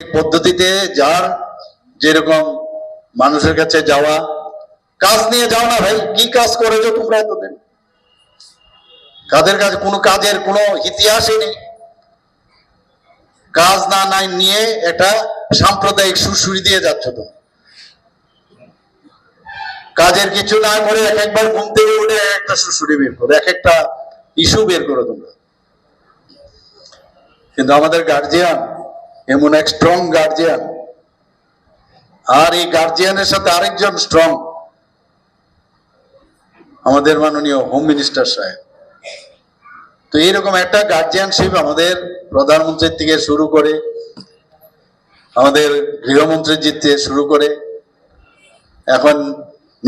পদ্ধতিতে যার যেরকম মানুষের কাছে যাওয়া, কাজ নিয়ে যাও না ভাই, কি কাজ করেছ তোমরা এতদিন? কাদের কাছে কোনো কাজের কোনো ইতিহাসই নেই। কাজ না নাই নিয়ে একটা সাম্প্রদায়িক সুরসুরি দিয়ে যাচ্ছ তুমি কাজের কিছু না করে এক একবার ঘুম থেকে উঠে এক একটা সুরসুরি বের করো, এক একটা ইস্যু বের করো তোমরা। কিন্তু আমাদের গার্জিয়ান এমন এক স্ট্রং গার্জিয়ান আর এই গার্জিয়ানের সাথে আরেকজন স্ট্রং আমাদের মাননীয় হোম মিনিস্টার সাহেব। তো এইরকম একটা গার্জিয়ানশিপ আমাদের প্রধানমন্ত্রীর থেকে শুরু করে, আমাদের গৃহমন্ত্রীর জিতে শুরু করে, এখন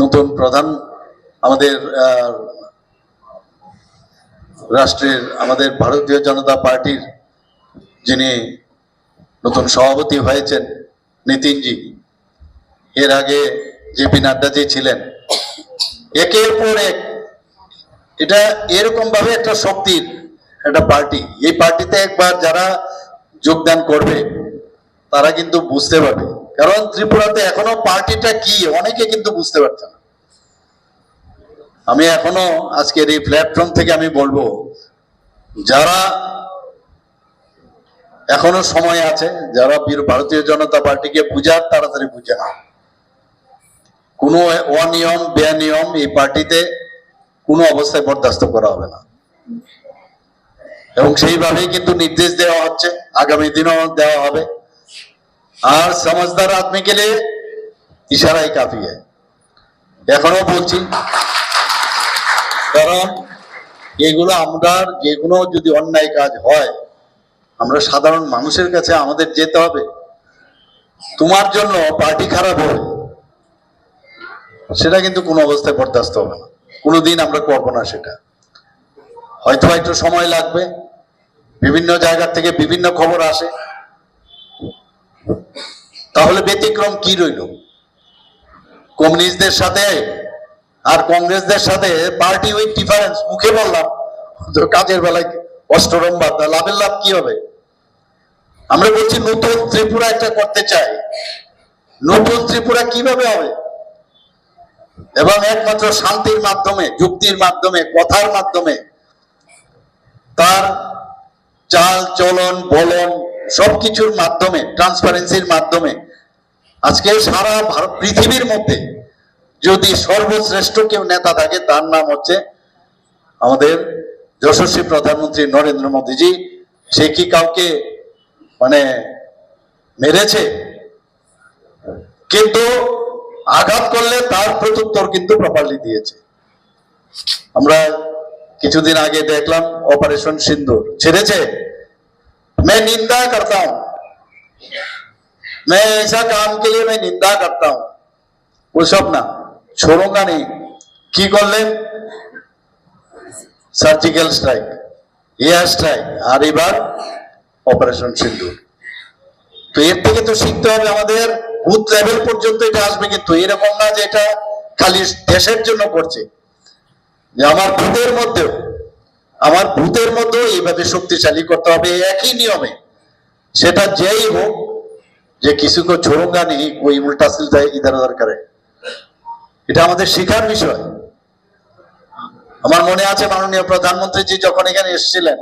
নতুন প্রধান আমাদের রাষ্ট্রের, আমাদের ভারতীয় জনতা পার্টির যিনি নতুন সভাপতি হয়েছেন নিতিনজি। এর আগে জেপি নাড্ডাজি ছিলেন। একের পর এক, এটা এরকম ভাবে একটা শক্তির একটা পার্টি। এই পার্টিতে একবার যারা যোগদান করবে, তারা কিন্তু বুঝতে পারবে। কারণ ত্রিপুরাতে এখনও পার্টিটা কি, অনেকে কিন্তু বুঝতে পারছে না। আমি এখনও আজকের এই প্ল্যাটফর্ম থেকে আমি বলব, যারা এখনও সময় আছে, যারা ভারতীয় জনতা পার্টিকে বুঝার, তাড়াতাড়ি বুঝে না কোনো অনিয়ম, বেনিয়ম এই পার্টিতে কোনো অবস্থায় বরদাস্ত করা হবে না। এবং সেইভাবেই কিন্তু নির্দেশ দেওয়া হচ্ছে, আগামী দিনও দেওয়া হবে। আর সমাজদার আদমি লিয়ে ইশারাই কাফি এখনও বলছি, কারণ এগুলো আমরা যে কোনো যদি অন্যায় কাজ হয় আমরা সাধারণ মানুষের কাছে আমাদের যেতে হবে। তোমার জন্য পার্টি খারাপ হবে। সেটা কিন্তু কোনো অবস্থায় বরদাস্ত হবে না। কোনোদিন আমরা করব না সেটা। হয়তো একটু সময় লাগবে। বিভিন্ন জায়গা থেকে বিভিন্ন খবর আসে। তাহলে ব্যতিক্রম কি রইল? কমিউনিস্টদের সাথে আর কংগ্রেসদের সাথে পার্টি উইথ ডিফারেন্স, মুখে বললাম, তো কাজের বেলায় অষ্টরম বার্তা লাভের লাভ কি হবে? আমরা বলছি নতুন ত্রিপুরা একটা করতে চাই। নতুন ত্রিপুরা কীভাবে হবে? এবং একমাত্র শান্তির মাধ্যমে, যুক্তির মাধ্যমে, কথার মাধ্যমে তার চাল, চলন, বলন সবকিছুর মাধ্যমে ট্রান্সপারেন্সির মাধ্যমে আজকে সারা ভারত পৃথিবীর মধ্যে যদি সর্বশ্রেষ্ঠ কেউ নেতা থাকে, তার নাম হচ্ছে আমাদের যশস্বী প্রধানমন্ত্রী নরেন্দ্র মোদীজি। সে কি কাউকে মানে মেরেছে কিন্তু আঘাত করলে তার প্রত্যুত্তর কিন্তু প্রপারলি দিয়েছে আমরা কিছুদিন আগে দেখলাম অপারেশন সিন্দুর ছেড়েছে मैं निंदा करता हूं मैं ऐसा काम के लिए मैं निंदा करता हूं ওসব না छोड़ूंगा नहीं কি করলেন সার্জিক্যাল স্ট্রাইক এয়ার স্ট্রাইক আর এবার অপারেশন সিন্দুর তো এর থেকে তো শিখতে হবে আমাদের বুথ লেভেল পর্যন্ত এটা আসবে কিন্তু এরকম না যে এটা খালি দেশের জন্য করছে। যে আমার বুথের মধ্যেও, আমার ভূতের মধ্যেও এইভাবে শক্তিশালী করতে হবে, একই নিয়মে। সেটা যেই হোক, যে কিছু কো ছোড়ুঙ্গা নেই, ওই উল্টা সিলটা উধার করে। এটা আমাদের শেখার বিষয়। আমার মনে আছে মাননীয় প্রধানমন্ত্রীজি যখন এখানে এসেছিলেন